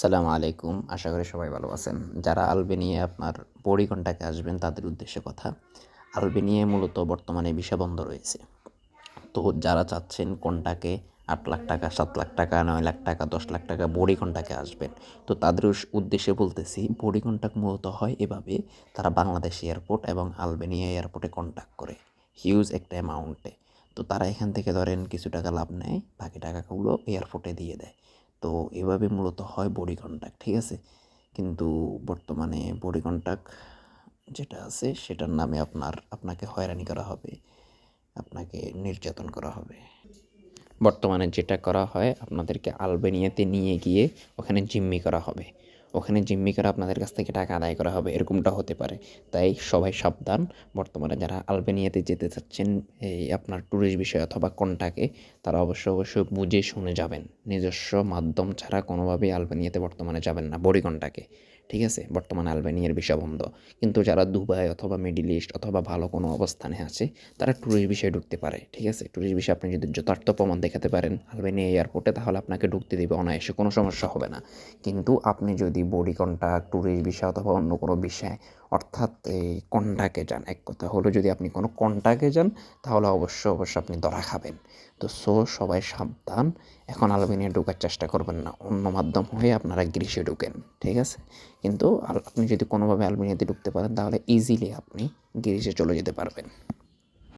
সালাম আলাইকুম। আশা করি সবাই ভালো আছেন। যারা আলবেনিয়ে আপনার পরিকনটাকে আসবেন, তাদের উদ্দেশ্যে কথা আলবেনিয়ে মূলত বর্তমানে ভিসা বন্ধ রয়েছে। তো যারা চাচ্ছেন কোনটাকে আট লাখ টাকা, সাত লাখ টাকা, নয় লাখ টাকা, দশ লাখ টাকা বড়ি কন্টাকে আসবেন, তো তাদের উদ্দেশ্যে বলতেছি বড়ি মূলত হয় এভাবে, তারা বাংলাদেশ এয়ারপোর্ট এবং আলবেনিয়া এয়ারপোর্টে কন্ট্যাক্ট করে, হিউজ একটা অ্যামাউন্টে। তো তারা এখান থেকে ধরেন কিছু টাকা লাভ নেয়, বাকি টাকাগুলো এয়ারপোর্টে দিয়ে দেয়। তো এভাবে মূলত হয় বডি কন্ট্যাক্ট ঠিক আছে? কিন্তু বর্তমানে বডি কন্ট্যাক্ট যেটা আছে সেটার নামে আপনার, আপনাকে হয়রানি করা হবে, আপনাকে নির্যাতন করা হবে। বর্তমানে যেটা করা হয়, আপনাদেরকে আলবেনিয়াতে নিয়ে গিয়ে ওখানে জিম্মি করা হবে। ওখানে জিম্মি করে আপনাদের কাছ থেকে টাকা আদায় করা হবে, এরকমটা হতে পারে। তাই সবাই সাবধান। বর্তমানে যারা আলবেনিয়াতে যেতে চাচ্ছেন, এই আপনার ট্যুরিস্ট বিষয় অথবা কন্টাকে, তারা অবশ্য অবশ্যই বুঝে শুনে যাবেন। নিজস্ব মাধ্যম ছাড়া কোনোভাবেই আলবেনিয়াতে বর্তমানে যাবেন না বড়িকন্টাকে ঠিক আছে? বর্তমানে আলবেনিয়ার ভিসা বন্ধ কিন্তু যারা দুবাই অথবা মিডিল ইস্ট অথবা ভালো কোনো অবস্থানে আছে, তারা ট্যুরিস্ট বিষয়ে ঢুকতে পারে। ঠিক আছে? ট্যুরিস্ট বিষয়ে আপনি যদি যথার্থ প্রমাণ দেখাতে পারেন আলবেনিয়া এয়ারপোর্টে তাহলে আপনাকে ঢুকতে দেবে অনায়াসে, কোনো সমস্যা হবে না। কিন্তু আপনি যদি বডি কন্ট্যাক্ট ট্যুরিস্ট বিষয় অথবা অন্য কোনো বিষয়, অর্থাৎ এই কন্টাকে যান। এক কথা হলো, যদি আপনি কোনো কন্টাকে যান, তাহলে অবশ্য অবশ্য আপনি ধরা খাবেন। তো সো সবাই সাবধান। এখন আলবেনিয়া ঢোকার চেষ্টা করবেন না। অন্য মাধ্যম হয়ে আপনারা গ্রিসে ঢুকেন, ঠিক আছে? কিন্তু আপনি যদি কোনোভাবে আলবেনিয়াতে ঢুকতে পারেন, তাহলে ইজিলি আপনি গ্রিসে চলে যেতে পারবেন।